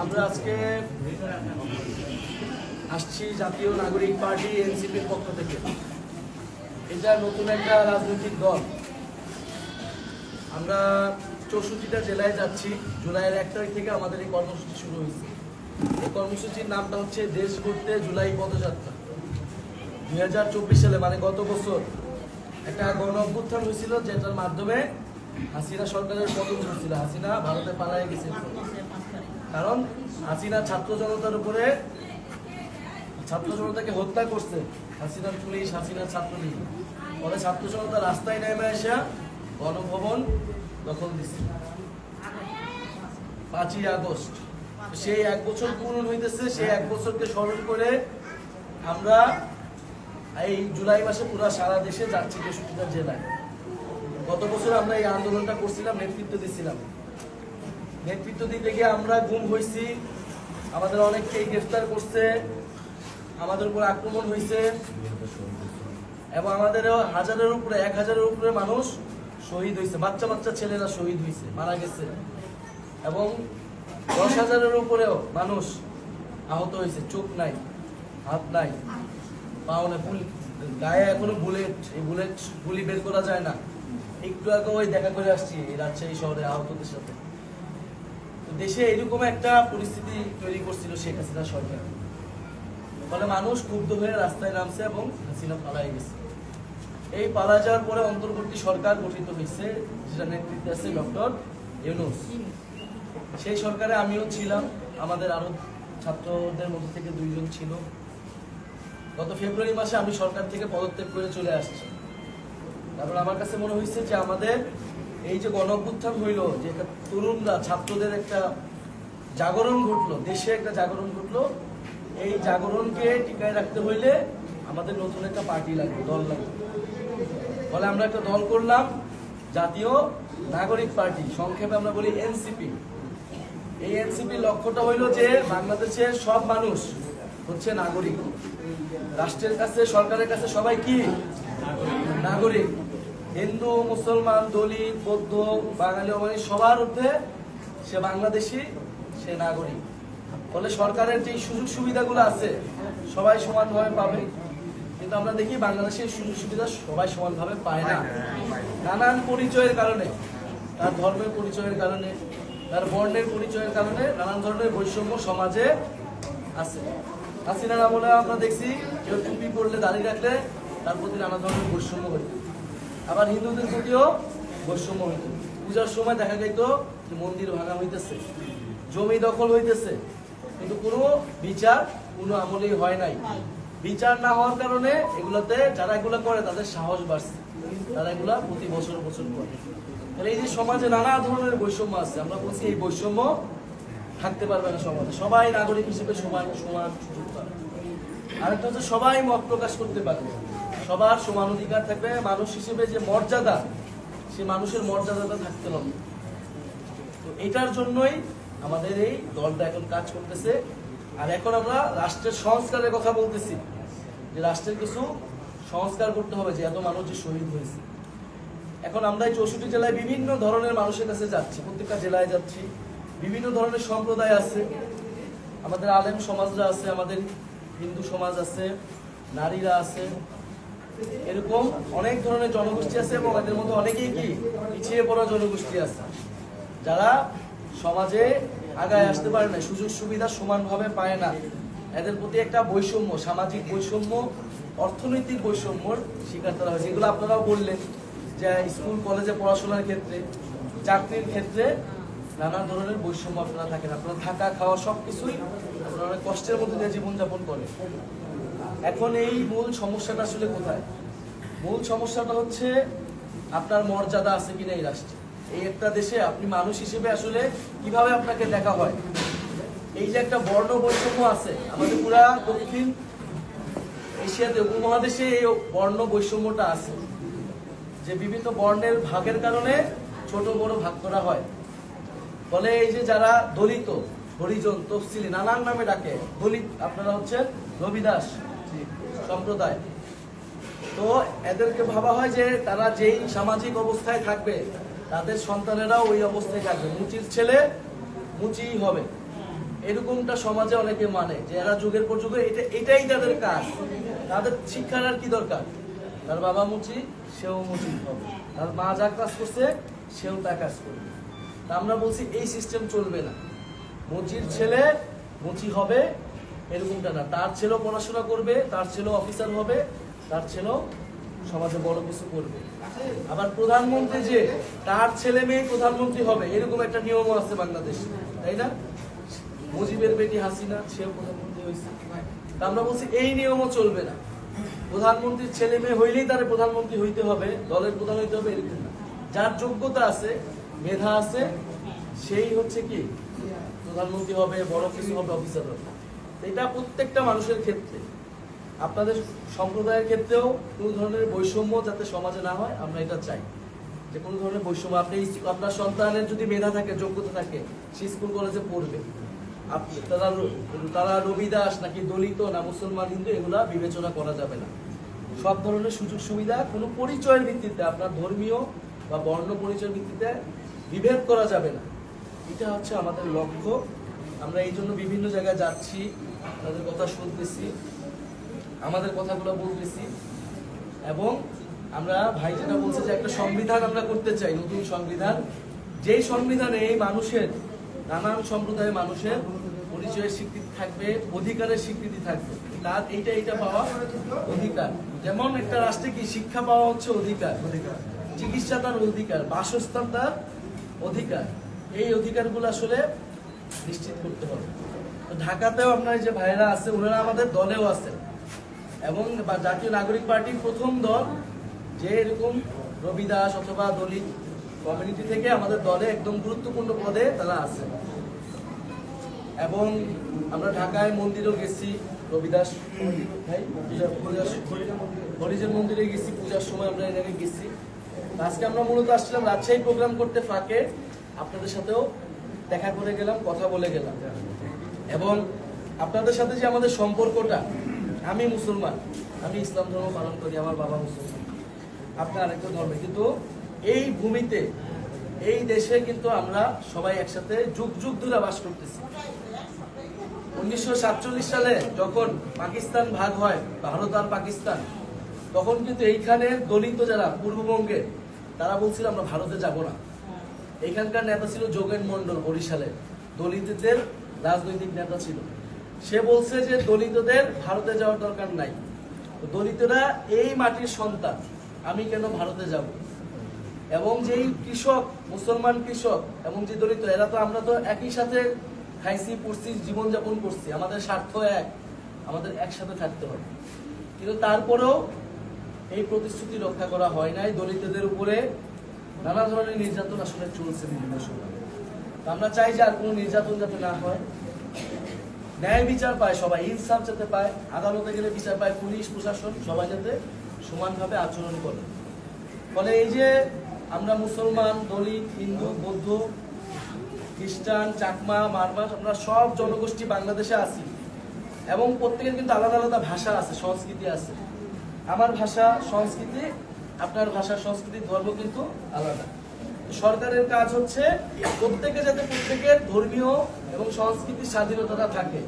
আমরা আজকে আসছি জাতীয় নাগরিক পার্টি এনসিপির পক্ষ থেকে। এটা নতুন একটা রাজনৈতিক দল। আমরা চৌষট্টিটা জেলায় যাচ্ছি। জুলাইয়ের এক তারিখ থেকে আমাদের এই কর্মসূচি শুরু হয়েছে। এই কর্মসূচির নামটা হচ্ছে দেশ করতে জুলাই পদযাত্রা। দুই হাজার চব্বিশ সালে মানে গত বছর একটা গণ অভ্যুত্থান হয়েছিল যেটার মাধ্যমে হাসিনা সরকারের পতন হয়েছিল। হাসিনা ভারতে পালায় গেছে কারণ হাসিনা ছাত্র জনতার উপরে ছাত্র জনতাকে হত্যা করছে হাসিনার পুলিশ, হাসিনার ছাত্রলীগ। পরে ছাত্র জনতা রাস্তায় নেমে এসে গণভবন দখল দিচ্ছে পাঁচই আগস্ট। সেই এক বছর পূরণ হইতেছে, সেই এক বছরকে স্মরণ করে আমরা এই জুলাই মাসে পুরো সারা দেশে যাচ্ছি চৌষট্টিটা জেলায়। গত বছর আমরা এই আন্দোলনটা করছিলাম, নেতৃত্ব দিচ্ছিলাম। নেতৃত্ব দিতে গিয়ে আমরা গুম হয়েছি। আমাদের অনেককেই গ্রেফতার করছে। আমাদের উপর আক্রমণ হয়েছে। এবং আমাদের হাজারের উপরে, এক হাজারের উপরে মানুষ শহীদ হয়েছে। বাচ্চা বাচ্চা ছেলেরা শহীদ হয়েছে, মারা গেছে। এবং দশ হাজারের উপরেও মানুষ আহত হয়েছে। চোখ নাই, হাত নাই। গায়ে বুলেট এই বুলেট বের করা যায় না। একটু আগে ওই দেখা করে আসছি রাজশাহী শহরে আহতদের সাথে। তো দেশে এরকম একটা পরিস্থিতি তৈরি করছিল সরকার। ফলে মানুষ ক্ষুব্ধ হয়ে রাস্তায় নামছে এবং হাসিনা পালাই গেছে। এই পালা যাওয়ার পরে অন্তর্বর্তী সরকার গঠিত হয়েছে যেটা নেতৃত্বে আছে ডক্টর ইউনুস। সেই সরকারে আমিও ছিলাম, আমাদের আরও ছাত্রদের মধ্যে থেকে দুইজন ছিল। গত ফেব্রুয়ারি মাসে আমি সরকার থেকে পদত্যাগ করে চলে আসছি। তারপর আমার কাছে মনে হয়েছে যে আমাদের এই যে গণ অভ্যুত্থান হইল, যে একটা তরুণরা, ছাত্রদের একটা জাগরণ ঘটলো, দেশে একটা জাগরণ ঘটলো, এই জাগরণকে টিকায় রাখতে হইলে আমাদের নতুন একটা পার্টি লাগবে, দল লাগবে। ফলে আমরা একটা দল করলাম, জাতীয় নাগরিক পার্টি, সংক্ষেপে আমরা বলি এনসিপি। এই এনসিপির লক্ষ্যটা হইল যে বাংলাদেশের সব মানুষ হচ্ছে নাগরিক। রাষ্ট্রের কাছে, সরকারের কাছে সবাই কি? নাগরিক। হিন্দু, মুসলমান, দলিত, বৌদ্ধ, বাঙালি অবাঙালি সবার ঊর্ধ্বে সে বাংলাদেশি, সে নাগরিক। ফলে সরকারের যে সুযোগ সুবিধাগুলো আছে, সবাই সমানভাবে পাবে। কিন্তু আমরা দেখি বাংলাদেশের সুযোগ সুবিধা সবাই সমানভাবে পায় না। নানান পরিচয়ের কারণে, তার ধর্মের পরিচয়ের কারণে, তার বর্ণের পরিচয়ের কারণে নানান ধরনের বৈষম্য সমাজে আছে। হাসিনার আমলে আমরা দেখছি কেউ টুপি পরলে দাঁড়িয়ে রাখলে তার প্রতি নানা ধরনের বৈষম্য হইত আবার হিন্দুদের প্রতিও বৈষম্য হইত পূজার সময় দেখা যেত যে মন্দির ভাঙা হইতেছে, জমি দখল হইতেছে, কিন্তু কোনো বিচার, কোনো আমলেই হয় নাই। বিচার না হওয়ার কারণে এগুলোতে যারা এগুলো করে, তাদের সাহস বাড়ছে। তারা এগুলা প্রতি বছর বছর করে। তাহলে এই যে সমাজে নানা ধরনের বৈষম্য আছে, আমরা বলছি এই বৈষম্য থাকতে পারবে না সমাজে সবাই নাগরিক হিসেবে সমান সমান সুযোগ পাবে। আরেকটা হচ্ছে সবাই মত প্রকাশ করতে পারবে। সবার সমান অধিকার থাকবে। মানুষ হিসেবে যে মর্যাদা সে মানুষের মর্যাদাটা থাকতে হবে। তো এটার জন্যই আমাদের এই দলটা এখন কাজ করতেছে। আর এখন আমরা রাষ্ট্রের সংস্কারের কথা বলতেছি। যে রাষ্ট্রের কিছু সংস্কার করতে হবে, যে এত মানুষ যে শহীদ হয়েছে। এখন আমরা এই চৌষট্টি জেলায় বিভিন্ন ধরনের মানুষের কাছে যাচ্ছি। প্রত্যেকটা জেলায় যাচ্ছি। বিভিন্ন ধরনের সম্প্রদায় আছে। আমাদের আলেম সমাজরা আছে, আমাদের হিন্দু সমাজ আছে, নারীরা আছে। এরকম অনেক ধরনের জনগোষ্ঠী আছে এবং এদের মধ্যে অনেকেই কি পিছিয়ে পড়া জনগোষ্ঠী আছে। যারা সমাজে আগায় আসতে পারে না, সুযোগ সুবিধা সমানভাবে পায় না। এদের প্রতি একটা বৈষম্য, সামাজিক বৈষম্য, অর্থনৈতিক বৈষম্যর শিকার তারা হয় যেগুলো আপনারাও বললেন যে স্কুল, কলেজে পড়াশোনার ক্ষেত্রে, চাকরির ক্ষেত্রে নানা ধরনের বৈষম্য আপনারা থাকেন। আপনারা থাকা, খাওয়া সব কিছুই আপনারা অনেক কষ্টের মধ্যে দিয়ে জীবনযাপন করেন। এখন এই মূল সমস্যাটা আসলে কোথায়? মূল সমস্যাটা হচ্ছে আপনার মর্যাদা আছে কিনা এই রাষ্ট্রে। এই একটা দেশে আপনি মানুষ হিসেবে আসলে কীভাবে আপনাকে দেখা হয়? এই যে একটা বর্ণ বৈষম্য আছে, আমাদের পুরা দক্ষিণ এশিয়াতে, উপমহাদেশে এই বর্ণ বৈষম্যটা আছে। যে বিভিন্ন বর্ণের ভাগের কারণে ছোট বড় ভাগ করা হয়। ফলে এই যে যারা দলিত, হরিজন, তফসিলি, নানান নামে ডাকে, দলিত, আপনারা হচ্ছেন রবিদাস সম্প্রদায়। তো এদেরকে ভাবা হয় যে তারা যেই সামাজিক অবস্থায় থাকবে, তাদের সন্তানেরাও ওই অবস্থায় থাকবে। মুচির ছেলে মুচিই হবে। এরকমটা সমাজে অনেকে মানে যে এরা যুগের পর যুগে, এটা, এটাই তাদের কাজ। তাদের শিক্ষার আর কি দরকার? তার বাবা মুচি, সেও মুচি হবে। তার মা যা কাজ করছে, সেও তা কাজ করবে। তা আমরা বলছি, এই সিস্টেম চলবে না। মুচির ছেলে মুচি হবে, এরকমটা না। তার ছেলেও পড়াশোনা করবে, তার ছেলেও অফিসার হবে, তার ছেলেও সমাজে বড় কিছু করবে। আবার প্রধানমন্ত্রী যে, তার ছেলে মেয়ে প্রধানমন্ত্রী হবে, এরকম একটা নিয়মও আছে বাংলাদেশে, তাই না? মুজিবের বেটি হাসিনা, সেও প্রধানমন্ত্রী হয়েছে। তা আমরা বলছি, এই নিয়মও চলবে না। প্রধানমন্ত্রীর ছেলে মেয়ে হইলেই তার প্রধানমন্ত্রী হইতে হবে, দলের প্রধান হইতে হবে, এরকম না। যার যোগ্যতা আছে মেধা আছে, সেই হচ্ছে কি? প্রধানমন্ত্রী হবে, বড় কিছু হবে অফিসার হবে। এটা প্রত্যেকটা মানুষের ক্ষেত্রে। আপনাদের সম্প্রদায়ের ক্ষেত্রেও কোনো ধরনের বৈষম্য যাতে সমাজে না হয়, আমরা এটা চাই। যে কোনো ধরনের বৈষম্য। আপনি আপনার সন্তানের যদি মেধা থাকে, যোগ্যতা থাকে, সে স্কুল কলেজে পড়বে। আপনি তারা তারা রবিদাস নাকি দলিত না মুসলমান হিন্দু, এগুলা বিবেচনা করা যাবে না। সব ধরনের সুযোগ সুবিধা কোনো পরিচয়ের ভিত্তিতে, আপনার ধর্মীয় বা বর্ণ পরিচয়ের ভিত্তিতে বিভেদ করা যাবে না। এটা হচ্ছে আমাদের লক্ষ্য। আমরা এই জন্য বিভিন্ন জায়গায় যাচ্ছি তাদের কথা শুনতেছি, আমাদের কথাগুলো বলতেছি। এবং আমরা, ভাই যেটা বলছে যে একটা সংবিধান আমরা করতে চাই, নতুন সংবিধান। যেই সংবিধানে এই মানুষের, নানান সম্প্রদায়ের মানুষের পরিচয়ের স্বীকৃতি থাকবে, অধিকারের স্বীকৃতি থাকবে। তার এইটা এইটা পাওয়া অধিকার। যেমন একটা রাষ্ট্রে কি শিক্ষা পাওয়া হচ্ছে অধিকার। চিকিৎসা তার অধিকার, বাসস্থান তার অধিকার। এই অধিকারগুলো আসলে নিশ্চিত করতে হবে। ঢাকাতেও আপনার যে ভাইরা আছে, ওনারা আমাদের দলেও আছেন। এবং জাতীয় নাগরিক পার্টির প্রথম দল যে এরকম রবি দাস অথবা দলিত কমিউনিটি থেকে আমাদের দলে একদম গুরুত্বপূর্ণ পদে তারা আছে এবং আমরা ঢাকায় মন্দিরেও গেছি, রবিদাস ভাই হরিজন মন্দিরে গেছি, পূজার সময় আমরা এখানে গেছি। আজকে আমরা মূলত আসছিলাম রাজশাহী প্রোগ্রাম করতে ফাঁকে। আপনাদের সাথেও দেখা করে গেলাম, কথা বলে গেলাম। এবং আপনাদের সাথে যে আমাদের সম্পর্কটা, আমি মুসলমান, আমি ইসলাম ধর্ম পালন করি, আমার বাবা মুসলমান। আপনার আরেকটা ধর্মে। কিন্তু এই ভূমিতে, এই দেশে কিন্তু আমরা সবাই একসাথে যুগ যুগ ধরে বাস করতেছি। উনিশশো সাতচল্লিশ সালে যখন পাকিস্তান ভাগ হয়, ভারত আর পাকিস্তান, তখন কিন্তু এইখানে দলিত যারা পূর্ববঙ্গে তারা বলছিল আমরা ভারতে যাব না। এখানকার নেতা ছিল যোগেন মন্ডল বরিশালের দলিতদের রাজনৈতিক নেতা ছিল। সে বলছে যে দলিতদের ভারতে যাওয়ার দরকার নাই। দলিতরা এই মাটির সন্তান। আমি কেন ভারতে যাব? এবং যেই কৃষক মুসলমান কৃষক এবং যে দলিত এরা তো আমরা তো একই সাথে খাইছি পড়ছি জীবনযাপন করছি। আমাদের স্বার্থ এক। আমাদের একসাথে থাকতে হবে। কিন্তু তারপরেও এই প্রতিশ্রুতি রক্ষা করা হয় নাই। দলিতদের উপরে নানা ধরনের নির্যাতন আসলে চলছে বিভিন্ন সময়। আমরা চাই যে আর কোনো নির্যাতন যাতে না হয়। ন্যায় বিচার পায়, সবাই ইনসাফ যাতে পায়, আদালতে গেলে বিচার পায় পুলিশ, প্রশাসন, সবাই যাতে সমানভাবে আচরণ করে। ফলে এই যে আমরা মুসলমান, দলিত, হিন্দু, বৌদ্ধ, খ্রিস্টান, চাকমা, মারমাস, আমরা সব জনগোষ্ঠী বাংলাদেশে আছি। এবং প্রত্যেকের কিন্তু আলাদা আলাদা ভাষা আছে, সংস্কৃতি আছে। আমার ভাষা সংস্কৃতি, আপনার ভাষা সংস্কৃতি, ধর্ম কিন্তু আলাদা। সরকারের কাজ হচ্ছে প্রত্যেকে যাতে প্রত্যেকের ধর্মীয় এবং সংস্কৃতির স্বাধীনতা থাকে।